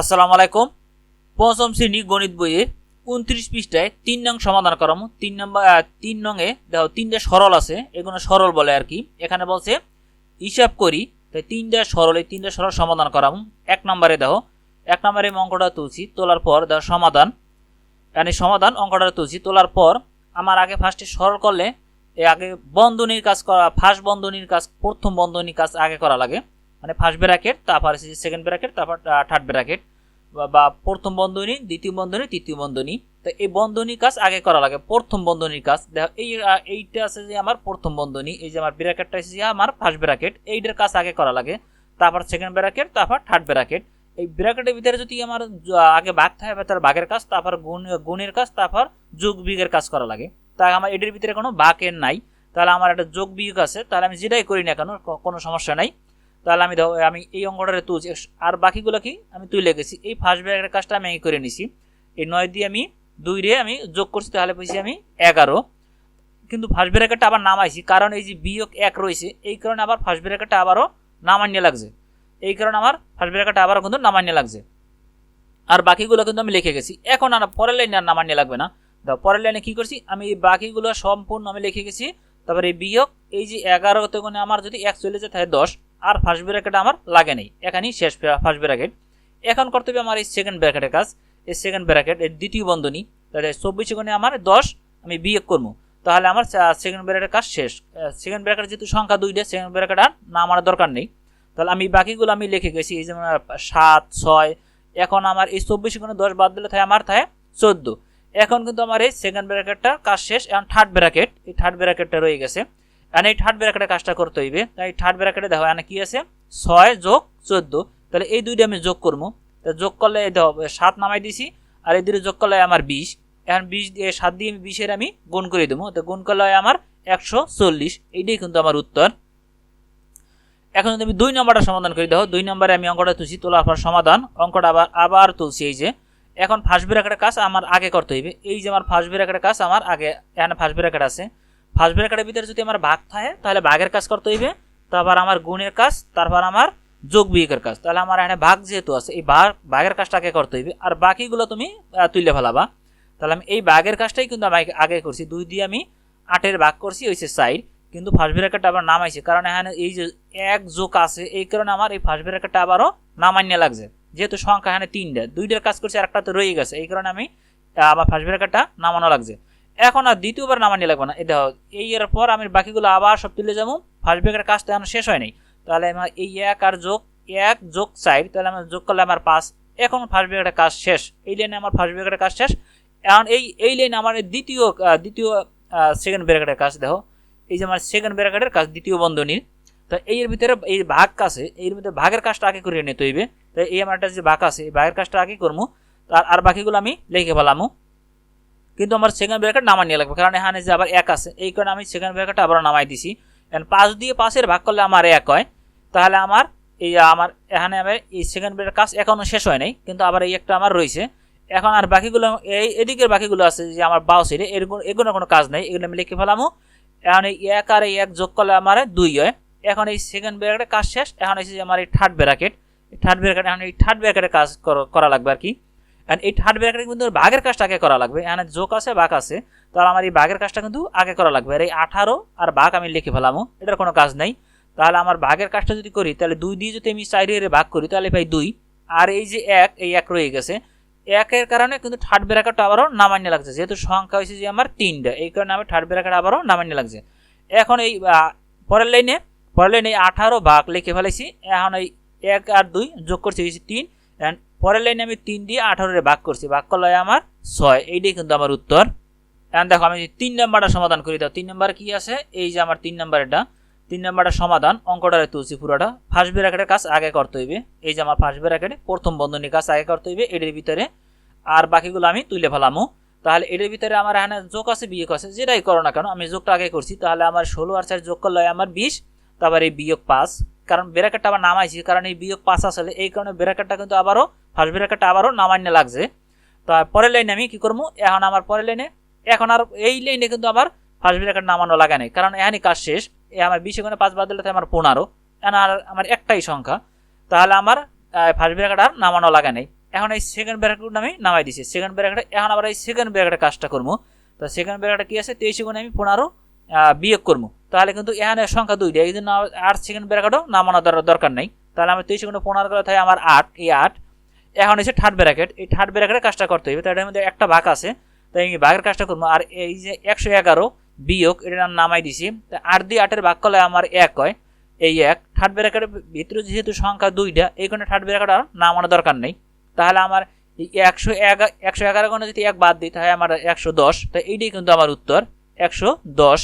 আসসালামু আলাইকুম। পঞ্চম শ্রেণি গণিত বইয়ে উনত্রিশ পৃষ্ঠায় তিন নং সমাধান করাম। তিন নম্বর তিন নংয়ে দেখো, তিনটা সরল আছে, এগুলো সরল বলে আর কি। এখানে বলছে, হিসাব করি, তাই তিনটা সরল, এই তিনটা সরল সমাধান করাম। এক নম্বরে দেখো, এক নম্বরে অঙ্কটা তুলছি, তোলার পর দেখো সমাধান। মানে সমাধান, অঙ্কটা তুলছি, তোলার পর আমার আগে ফার্স্টে সরল করলে আগে বন্ধনীর কাজ করা ফার্স্ট বন্ধনীর কাজ, প্রথম বন্ধনীর কাজ আগে করা লাগে। মানে ফার্স্ট ব্র্যাকেট তারপর সেকেন্ড ব্র্যাকেট তারপর থার্ড ব্র্যাকেট বা প্রথম বন্ধনী, দ্বিতীয় বন্ধনী, তৃতীয় বন্ধনী। তো এই বন্ধনীর কাজ আগে করা লাগে, প্রথম বন্ধনীর কাজ। দেখো, এই এইটা আছে যে আমার প্রথম বন্ধনী, এই যে আমার ব্র্যাকেটটা যে আমার ফার্স্ট ব্র্যাকেট এইটার কাজ আগে করা লাগে। তারপর সেকেন্ড ব্র্যাকেট তারপর থার্ড ব্র্যাকেট এই ব্র্যাকেটের ভিতরে যদি আমার আগে ভাগ থাকে তার ভাগের কাজ, তারপর গুণ, গুণের কাজ, তারপর যোগ বিয়োগের কাজ করা লাগে। তাই আমার এটার ভিতরে কোনো ভাগের নাই। তাহলে আমার একটা যোগ বিয়োগ আছে, তাহলে আমি যেটাই করি না কেন কোনো সমস্যা নাই। তাহলে আমি আমি এই অঙ্কটারে তুলছি। আর বাকিগুলো কি? আমি তুলে গেছি এই ফার্স্ট ব্র্যাকেটের কাজটা আমি করে নিছি। এই নয় দিয়ে আমি দুই রে আমি যোগ করছি, তাহলে পেয়েছি আমি এগারো। কিন্তু ফার্স্ট ব্র্যাকেটটা আবার নামাইছি, কারণ এই যে বিয়োগ এক রয়েছে, এই কারণে আবার ফার্স্ট ব্র্যাকেটটা আবারও নামান্য লাগছে। এই কারণে আমার ফার্স্ট ব্র্যাকেটটা আবারও কিন্তু নামান্য লাগছে। আর বাকিগুলো কিন্তু আমি লিখে গেছি। এখন আর পরের লাইনে আর নামান্য লাগবে না। দেখো পরের লাইনে কী করছি? আমি এই বাকিগুলো সম্পূর্ণ আমি লিখে গেছি। তারপরে এই বিয়োগ, এই যে এগারোতে কোণে আমার যদি এক চলে যায়, তাহলে দশ। আর ফার্স্ট ব্র্যাকেট আমার লাগে নেই। এখানেই শেষ ফার্স্ট ব্র্যাকেট এখন করতে হবে আমার এই সেকেন্ড ব্র্যাকেটের কাজ। এই সেকেন্ড ব্র্যাকেট এর দ্বিতীয় বন্ধনী, তাহলে চব্বিশে কোণে আমার দশ, আমি বিয়োগ করব। তাহলে আমার সেকেন্ড ব্র্যাকেটের কাজ শেষ। সেকেন্ড ব্র্যাকেট যেহেতু সংখ্যা দুইটা সেকেন্ড ব্র্যাকেট আর না আমার দরকার নেই। তাহলে আমি বাকিগুলো আমি লিখে গেছি, এই যেমন সাত, ছয়, এখন আমার এই চব্বিশে কোণে দশ বাদ দিলে থাকে আমার থাকে চোদ্দ। এখন কিন্তু আমার এই সেকেন্ড ব্র্যাকেটটার কাজ শেষ, এখন থার্ড ব্র্যাকেট এই থার্ড ব্র্যাকেটটা রয়ে গেছে। এখন এই থার্ড ব্র্যাকেটের কাজটা করতে হইবে। তাই থার্ড ব্র্যাকেটে দেখো, এখানে কি আছে? ছয় যোগ চোদ্দ। তাহলে এই দুইটা আমি যোগ করব। তা যোগ করলে দেখো সাত নামাই দিছি, আর এই দুটো যোগ করলে আমার বিশ। এখন বিশ দিয়ে সাত দিয়ে আমি বিশের আমি গুণ করে দেবো। তো গুণ করলে হয় আমার একশো চল্লিশ। এইটাই কিন্তু আমার উত্তর। এখন যদি আমি দুই নম্বরটা সমাধান করি, দেখো, দুই নম্বরে আমি অঙ্কটা তুলছি, তোলার পর সমাধান, অঙ্কটা আবার আবার তুলছি এই যে। এখন ফার্স্ট ব্র্যাকেটের কাজ আমার আগে করতে হইবে। এই যে আমার ফার্স্ট ব্র্যাকেটের কাজ আমার আগে, এখানে ফার্স্ট ব্র্যাকেট আছে। ফার্স্ট ব্র্যাকেটের ভিতরে যদি আমার ভাগ থাকে, তাহলে ভাগের কাজ করতে হইবে। তারপর আমার গুণের কাজ, তারপর আমার যোগ বিয়োগের কাজ। তাহলে আমার এখানে ভাগ যেহেতু আছে, এই ভাগ, ভাগের কাজটা আগে করতে হইবে। আর বাকিগুলো তুমি তুলে ফেলাবা। তাহলে আমি এই ভাগের কাজটাই কিন্তু আমি আগে করছি। দুই দিয়ে আমি আটের ভাগ করছি হয়েছে সাইড কিন্তু ফার্স্ট ব্র্যাকেটটা আবার নামাইছে। কারণ এখানে এই যে এক যোগ আছে, এই কারণে আমার এই ফার্স্ট ব্র্যাকেটটা আবারও নামান্য লাগছে। যেহেতু সংখ্যা এখানে তিনটা, দুইটার কাজ করছে আর একটা তো রয়ে গেছে। এই কারণে আমি আমার ফার্স্ট ব্র্যাকেটটা নামানো লাগছে। এখন আর দ্বিতীয়বার নামানি লাগবে না। এই দেখো, এই এর পর আমি বাকিগুলো আবার সব তুলে যাব। ফার্স্ট ব্র্যাকেটের কাজটা এখন শেষ হয় নাই। তাহলে আমার এই এক আর যোগ, এক যোগ সাইড তাহলে আমার যোগ করলে আমার পাঁচ। এখন ফার্স্ট ব্র্যাকেটের কাজ শেষ। এই লাইনে আমার ফার্স্ট ব্র্যাকেটের কাজ শেষ। এখন এই এই লাইনে আমার দ্বিতীয় দ্বিতীয় সেকেন্ড ব্র্যাকেটের কাজ দেখো। এই যে আমার সেকেন্ড ব্র্যাকেটের কাজ, দ্বিতীয় বন্ধনীর তো এর ভিতরে এই ভাগ কাছে এর ভিতরে ভাগের কাজটা আগে করে নিতে হইবে। তো এই আমার একটা যে ভাগ আছে, এই ভাগের কাজটা আগে করব। আর আর বাকিগুলো আমি লিখে ফেলামু। কিন্তু আমার সেকেন্ড ব্র্যাকেট নামাই নিয়ে লাগবে, কারণ এখানে যে আবার এক আছে, এই কারণে আমি সেকেন্ড ব্র্যাকেট আবার নামাই দিছি। এখন পাঁচ দিয়ে পাঁচের ভাগ করলে আমার এক হয়, তাহলে আমার এই, আমার এখানে আমার এই সেকেন্ড ব্র্যাকেট কাজ এখনও শেষ হয় নাই, কিন্তু আবার এই একটা আমার রয়েছে। এখন আর বাকিগুলো, এই এদিকের বাকিগুলো আছে, যে আমার বাউ সাইডে এরকম এগুলো কোনো কাজ নেই, এগুলো আমি লিখে ফেলামু। এখন এই এক আর এই এক যোগ করলে আমার দুই হয়। এখন এই সেকেন্ড ব্র্যাকেটের কাজ শেষ, এখন এসে যে আমার এই থার্ড ব্র্যাকেট থার্ড ব্র্যাকেট এখন এই থার্ড ব্র্যাকেটের কাজ করা লাগবে আর কি। এখন এই থার্ড ব্র্যাকেটে কিন্তু ভাগের কাজটা আগে করা লাগবে। এখানে যোগ আছে, বাঘ আছে। তাহলে আমার এই বাঘের কাজটা কিন্তু আগে করা লাগবে। আর এই আঠারো আর বাঘ আমি লিখে ফেলামো। এটার কোনো কাজ নাই। তাহলে আমার ভাগের কাজটা যদি করি, তাহলে দুই দিয়ে যদি আমি চাইরে ভাগ করি, তাহলে পাই দুই। আর এই যে এক, এই এক রয়ে গেছে। একের কারণে কিন্তু থার্ড ব্র্যাকেটটা আবারও নামান্য লাগছে। যেহেতু সংখ্যা হয়েছে যে আমার তিনটা, এই কারণে আমি থার্ড ব্র্যাকেট আবারও নামান্য লাগছে। এখন এই পরের লাইনে পরের লাইনে এই আঠারো ভাগ লিখে ফেলেছি। এখন এই এক আর দুই যোগ করছি হয়েছে তিন। And পরের লাইনে আমি তিন দিয়ে আঠারোরে ভাগ করছি। ভাগ করলে আমার ছয়। এইটাই কিন্তু আমার উত্তর। এখন দেখো, আমি যদি তিন নাম্বারটা সমাধান করি দাও তিন নাম্বার কি আছে? এই যে আমার তিন নাম্বারটা তিন নাম্বারটা সমাধান, অঙ্কটারে তুলছি পুরোটা। ফার্স্ট ব্র্যাকেটের কাজ আগে করতে হইবে। এই যে আমার ফার্স্ট ব্র্যাকেটে প্রথম বন্ধনীর কাজ আগে করতে হইবে। এটার ভিতরে আর বাকিগুলো আমি তুলে ফেলামো। তাহলে এটার ভিতরে আমার এখানে যোগ আছে, বিয়োগ আছে। যেটাই করো না কেন, আমি যোগটা আগে করছি। তাহলে আমার ষোলো আর চার যোগ করলে আমার বিশ। তারপর এই বিয়োগ পাঁচ। কারণ ব্র্যাকেটটা আবার নামাইছি, কারণ এই বিয়োগ পাঁচ আসলে এই কারণে ব্র্যাকেটটা কিন্তু আবারও ফার্স্ট ব্র্যাকেটটা আবারও নামান্য লাগছে। তো পরের লাইনে আমি কি করব? এখন আমার পরের লাইনে, এখন আর এই লাইনে কিন্তু আমার ফার্স্ট ব্র্যাকেট নামানো লাগে নাই। কারণ এখানে কাজ শেষ। এ আমার বিশ এখানে পাঁচ বাদ দিলে আমার পনেরো। এখন আর আমার একটাই সংখ্যা। তাহলে আমার ফার্স্ট ব্র্যাকেট আর নামানো লাগে নাই। এখন এই সেকেন্ড ব্র্যাকেট আমি নামাই দিছি। সেকেন্ড ব্র্যাকেটে এখন আবার এই সেকেন্ড ব্র্যাকেটে কাজটা করব। তো সেকেন্ড ব্র্যাকেটে কি আছে? তেইশ গুণে আমি পনেরো বিয়োগ করব। তাহলে কিন্তু এখানে সংখ্যা দুইটা এই জন্য আর সেকেন্ড ব্র্যাকেটও নামানো দর- দরকার নেই। তাহলে আমি তেইশ গুণে পনেরো করে থাকে আমার আট। এই আট এখন হচ্ছে থার্ড ব্র্যাকেট এই থার্ড ব্র্যাকেটে কাজটা করতে হবে তো এটার মধ্যে একটা ভাগ আছে। তাই আমি ভাগের কাজটা করব। আর এই যে একশো এগারো বিয়োগ, এটা আমি নামাই দিছি। তা আট দিয়ে আটের ভাগ করলে আমার এক হয়। এই এক। থার্ড ব্র্যাকেটের ভিতরে যেহেতু সংখ্যা দুইটা, এই কারণে থার্ড ব্র্যাকেট আর নামানোর দরকার নেই। তাহলে আমার একশো এগারো একশো এগারো গণে যদি এক বাদ দিই, তাহলে আমার একশো দশ। তো এইটাই কিন্তু আমার উত্তর। একশো দশ।